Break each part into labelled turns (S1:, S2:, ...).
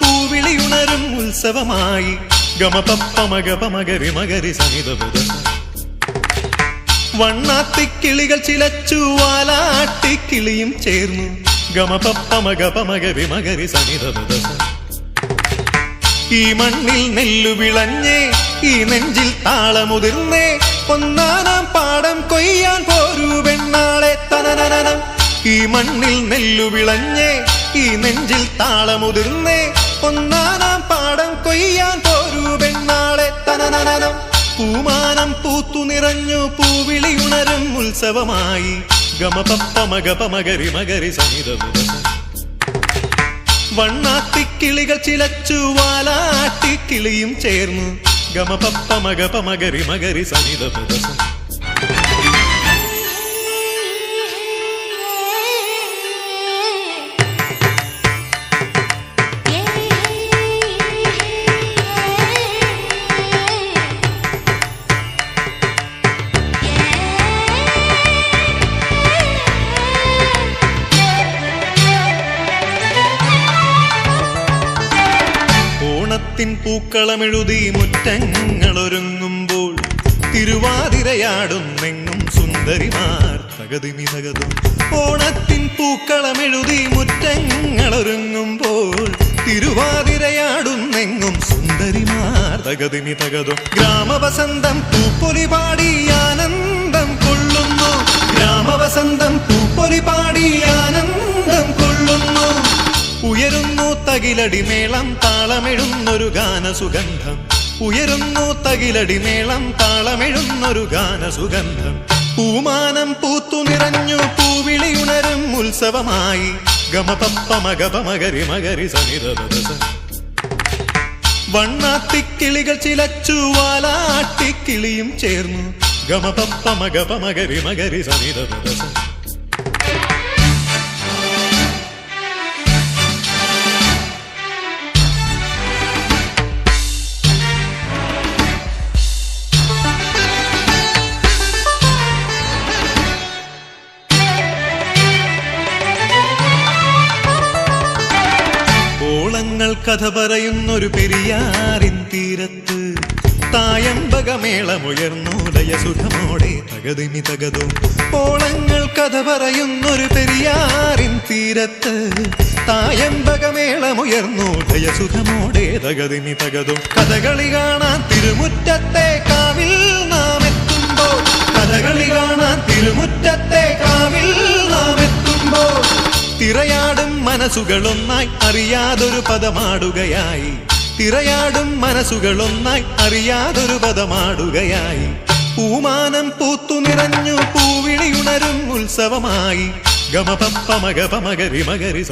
S1: പൂവിളി ഉണരും ഉത്സവമായി. ഗമപപ്പമകപമകരിമകരി വണ്ണാത്തി വണ്ണാത്തിക്കിളികൾ ചിലച്ചു വാലാട്ടിക്കിളിയും ചേർന്നു. ഗമപപ്പമകപമകരിമകരി മകരി ഈ മണ്ണിൽ നെല്ലു വിളഞ്ഞേ ഈ നെഞ്ചിൽ താളമുതിർന്നേ ഒന്നാനാം പാടം കൊയ്യാൻ പോരൂ പെണ്ണാളെ തനനനം ഈ മണ്ണിൽ നെല്ലു വിളഞ്ഞേ ഈ നെഞ്ചിൽ താളമുതിർന്നേ. ഒന്നാനാം പാടം കൊയ്യാൻ പോരൂ പെണ്ണാളെ. തനനനം പൂമാനം പൂത്തു നിറഞ്ഞു പൂവിളി ഉണരും ഉത്സവമായി. ഗമപപ്പ മഗപ മകരി മകരി വണ്ണാത്തി വണ്ണാത്തിക്കിളികൾ ചിലച്ചു വാലാട്ടിക്കിളിയും ചേർന്നു. ഗമപപ്പ മഗപ മകരി മകരി പദസം ഓണത്തിൻ പൂക്കളമെഴുതി മുറ്റങ്ങളൊരുങ്ങുമ്പോൾ തിരുവാതിരയാടുന്നെങ്ങും സുന്ദരിമാർ തകതിമി തകതും ഓണത്തിൻ പൂക്കളമെഴുതി മുറ്റങ്ങളൊരുങ്ങുമ്പോൾ തിരുവാതിരയാടുന്നെങ്ങും സുന്ദരിമാർ തകതിമി തകതും ഗ്രാമവസന്തം പൂപ്പൊലി പാടി ആനന്ദം കൊള്ളുന്നു. ഗ്രാമവസന്തം പൂപ്പൊലി പാടി ആനന്ദം ഉയരുന്നു തകിലടി മേളം താളമെഴുന്നൊരു ഗാനസുഗന്ധം. ഉയരുന്നു തകിലടി മേളം താളമെഴുന്നൊരു ഗാനസുഗന്ധം. പൂമാനം പൂത്തു നിറഞ്ഞു പൂവിളി ഉണരും ഉത്സവമായി. ഗമപപ്പ മകരി മകരി വണ്ണാത്തിക്കിളികൾ ചിലച്ചു വാലാട്ടിക്കിളിയും ചേർന്നു. ഗമപപ്പ മഗപ മകരി മകരി കഥ പറയുന്നൊരു പെരിയാറിൻ തീരത്ത് തായമ്പകമേളമുയർന്നു സുഖമോടെ തകതിമി തകതും. ഓളങ്ങൾ കഥ പറയുന്നൊരു പെരിയാറിൻ തീരത്ത് തായമ്പകമേളമുയർന്നോടയ സുഖമോടെ തകതിമി തകതും. കഥകളി കാണാൻ തിരുമുറ്റത്തെ കാവിൽ നാം എത്തുമ്പോൾ കഥകളി കാണാൻ തിരുമുറ്റത്തെ കാവിൽ നാം എത്തുമ്പോൾ തിറയാടും മനസ്സുകളൊന്നായി അറിയാതൊരു പദമാടുകയായി. തിരയാടും മനസ്സുകളൊന്നായി അറിയാതൊരു പദമാടുകയായി. പൂമാനം പൂത്തു നിറഞ്ഞു പൂവിളി ഉണരും ഉത്സവമായി. ഗമപപ്പ മഗപ മകരി മകരി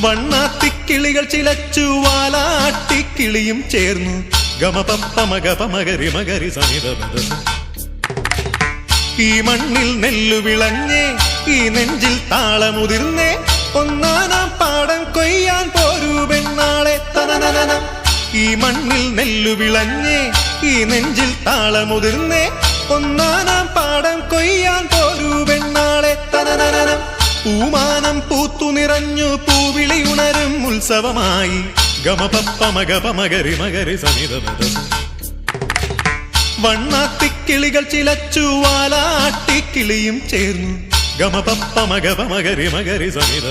S1: വണ്ണാത്തിക്കിളികൾ ചിലച്ചു വാലാട്ടിക്കിളിയും ചേർന്നു. ഗമപപ്പ മഗപ മകരി സനിത ഈ മണ്ണിൽ നെല്ലു വിളഞ്ഞേ ഈ നെഞ്ചിൽ താളമുതിർന്നേ ഒന്നാനാം പാടം കൊയ്യാൻ പോരൂ പെണ്ണാളെ ഈ മണ്ണിൽ നെല്ലു വിളഞ്ഞേ ഈ നെഞ്ചിൽ താളമുതിർന്നേ ഒന്നാനാം പാടം കൊയ്യാൻ പോരൂ പെണ്ണാളെ പൂമാനം പൂത്തു നിറഞ്ഞു പൂവിളി ഉണരും ഉത്സവമായി. ഗമപപ്പ മഗപ മകരി മകരി സനിത വണ്ണാത്തിക്കിളികൾ ചിലച്ചു വാലാട്ടിക്കിളിയും ചേർന്നു. ഗമപപ്പ മഗപ മകരി മകരി സനിത